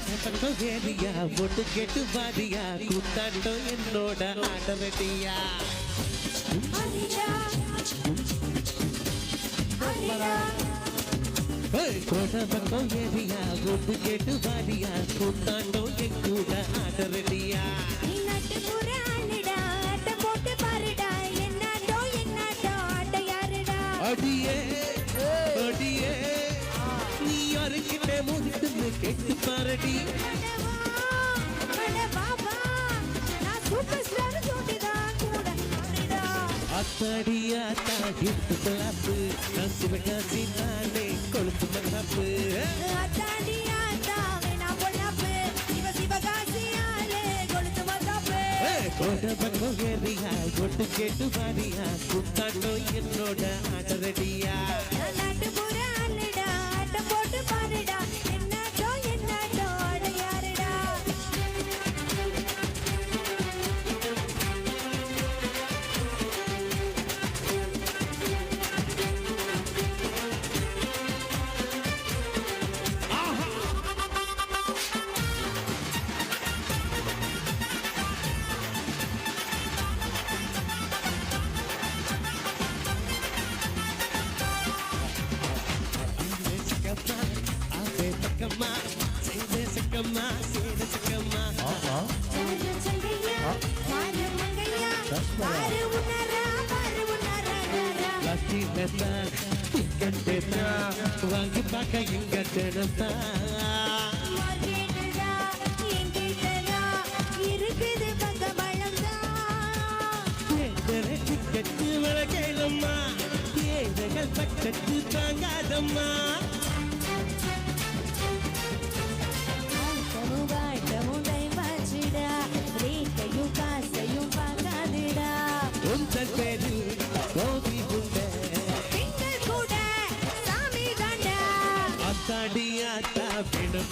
பக்கம் ஏரியா ஒட்டு கேட்டு வாரியா கூத்தாட்டம் என்னோட ஆடவடியா கோட பக்கம் ஏரியா ஒட்டு கேட்டு வாரியா கூத்தாட்டம் என் கூட ஆடவடியா நீ கேட்டு பாரடி அடவா, அட பாபா, நான் சூப்பர் ஸ்டார் நானே மகாப்பு அத்தாடி வேணா பொல்லாப்பு, சிவ சிவகாசி கொழுத்து கோட பக்கம் ஏறியா கேட்டு வாரியா குத்தாட்டோ என்னோட ஆடரடியா ரா. லக்கி வாங்கி பார்க்க இங்க தினத்தா மார்க்கெட்டுடா, எங்கிட்டடா, ஏழைகள் பக்கத்து தாங்காதம்மா ஆட்டமும் பேரில் கோபி உண்ட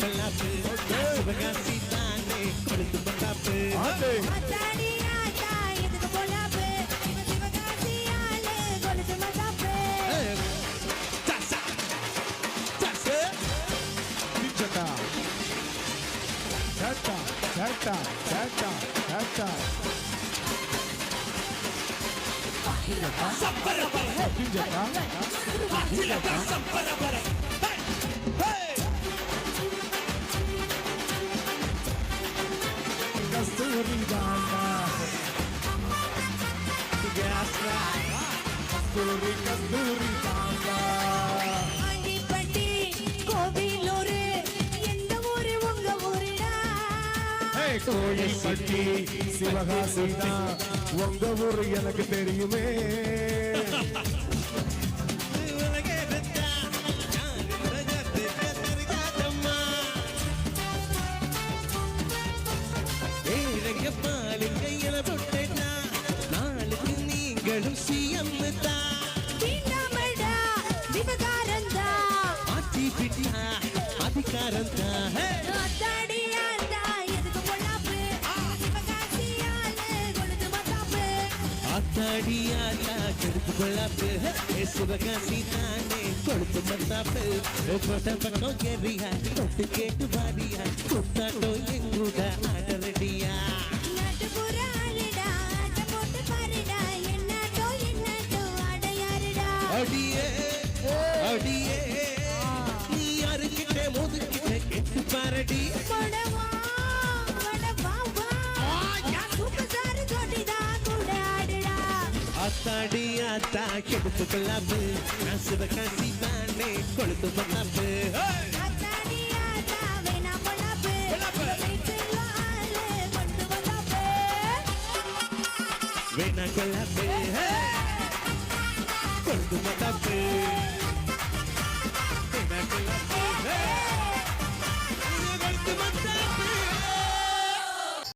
வேணும் பல்லாப்பு சிவகாசி தானே கொடுத்து பட்டாப்பு அத்தாடி ஆத்தா, எதுக்கு பொல்லாப்பு? இவன் சிவகாசி கோழிப்பட்டி சிவகாசி தான் உங்க ஊரு எனக்கு தெரியுமே. நாளுக்கு நீங்களும் சிஎம் தான் பிட்டா அதிகாரம் தான் ஆத்தாடி கருத்து கொள்ளாப்பு சிவகாசி தானே கொடுத்து மத்தாப்பு போட்ட பக்கம் கேரியா தொட்டு கேட்டு பாரியா குத்தாட்டோ எங்கூட ஆடரடியா நாட்டுப்புற ஆத்தாடி ஆத்தா கெடுத்து கொள்ளாப்பு நான் சிவகாசி தானே கொடுத்து மத்தாப்பு வேணா கொள்ளாப்பு கொடுத்து மத்தாப்பு